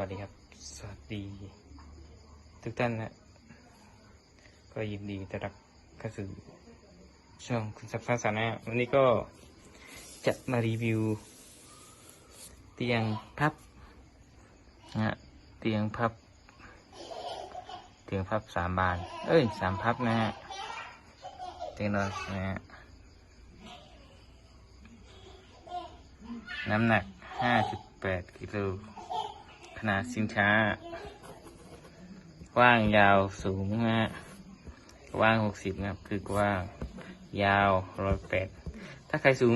วัสดีครับ สวัสดี ทุกท่านนะ ก็ยินดีต้อนรับเข้าสู่ช่องคุณสับสร้าสรรค์นะวันนี้ก็จะมารีวิว เตียงพับนะฮะเตียงพับ เตียงพับสามบาน เอ้ยสามพับนะฮะ เตียงนอนนะฮะ น้ำหนักห้าจุดแปดกิโล นาดสินค้า กว้างยาวสูงนะฮะกว้างหกสิบนะครับ คือกว้างยาวร้อยแปดถ้าใครสูง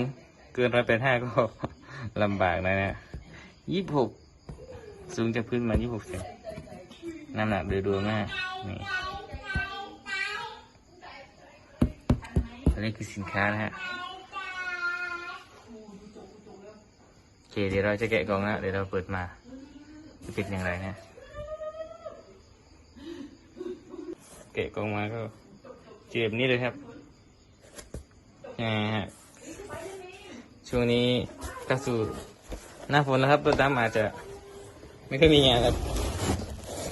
เกินร้อยแปดห้าก็ลำบากนะนะยี่สิบหกสูงจากพื้นมายี่สิบหกเซนน้ำหนักโดยรวมนะนี่อันนี้คือสินค้านะฮะโอเคเดี๋ยวเราจะแกะกล่องนะเดี๋ยวเราเปิดมา เป็นอย่างไรนะเกะกองมาก็เจ็บนี้เลยครับยังไงฮะช่วงนี้เข้าสู่หน้าฝนแล้วครับตัวดำอาจจะ ไม่ค่อยมีงานครับ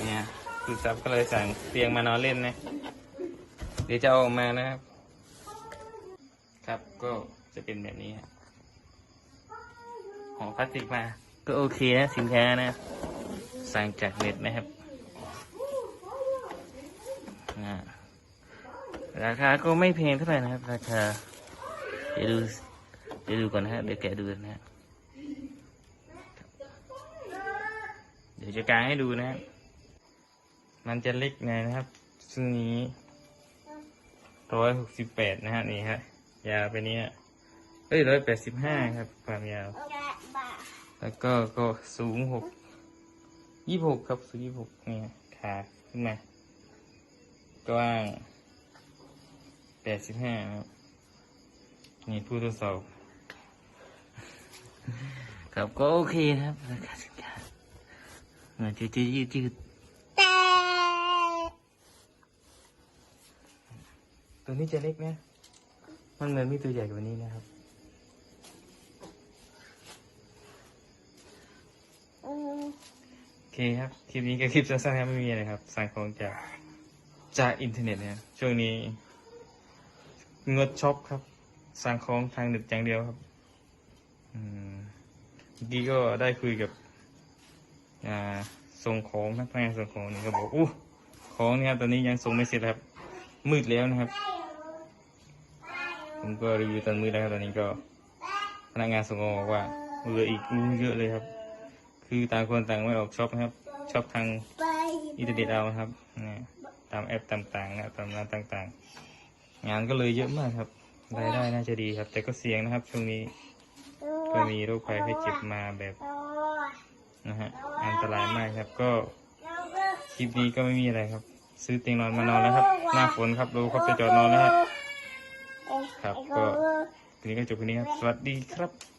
เนี่ยคือซับก็เลยสั่งเตียงมานอนเล่นนะ เดี๋ยวจะเอาออกมานะครับ ครับก็จะเป็นแบบนี้ฮะห่อพลาสติกมา ก็โอเคนะสินค้านะ สั่งจากเน็ตนะครับอ่าราคาก็ไม่แพงเท่าไหร่นะครับ ราคา เดี๋ยวดู เดี๋ยวดูก่อนนะฮะ เดี๋ยวแกะดูนะฮะ เดี๋ยวจะกางให้ดูนะฮะ มันจะเล็กหน่อยนะครับซึ่งนี้ร้อยหกสิบแปดนะฮะ นี่ฮะ ยาวไปนี้ฮะเอ้ยร้อยแปดสิบห้าครับ ความยาว แล้วก็ก็สูงหก ยี่หกครับสูงยี่หกเนี่ยขาขึ้นมากว้างแปดสิบห้าครับนี่ผู้ทดสอบ ครับก็โอเคนะครับราคาสินค้าเงินจืดจืดยืดยืดตัวนี้จะเล็กนะ มันเหมือนมีตัวใหญ่กว่านี้นะครับ โอ เคครับ คลิปนี้ก็คลิปสั้นๆครับไม่มีอะไรครับสั่งของจากจากอินเทอร์เน็ตนะช่วงนี้งดช็อปครับ สั่งของทางเน็ตอย่างเดียวครับอืมเมื่อกี้ก็ได้คุยกับ อ่าส่งของพนักงานส่งของนี่ก็บอกอู้ของเนี่ยครับตอนนี้ยังส่งไม่เสร็จครับ มืดแล้วนะครับ ผมก็รีวิวตอนมืดแล้วครับตอนนี้ก็พนักงานส่งของบอกว่าเหลืออีกอู้เยอะเลยครับ คือต่างคนต่างไม่ออกช็อปนะครับช็อปทางอินเทอร์เน็ตเอานะครับนะตามแอปต่างๆนะตามร้านต่างๆ งานก็เลยเยอะมากครับรายได้น่าจะดีครับ แต่ก็เสี่ยงนะครับช่วงนี้ก็มีโรคภัยไข้เจ็บมาแบบนะฮะอันตรายมากครับก็คลิปนี้ก็ไม่มีอะไรครับ ซื้อเตียงนอนมานอนแล้วครับ หน้าฝนครับดูครับจะจอดนอนแล้วครับครับก็ทีนี้ก็จบทีนี้ครับ สวัสดีครับ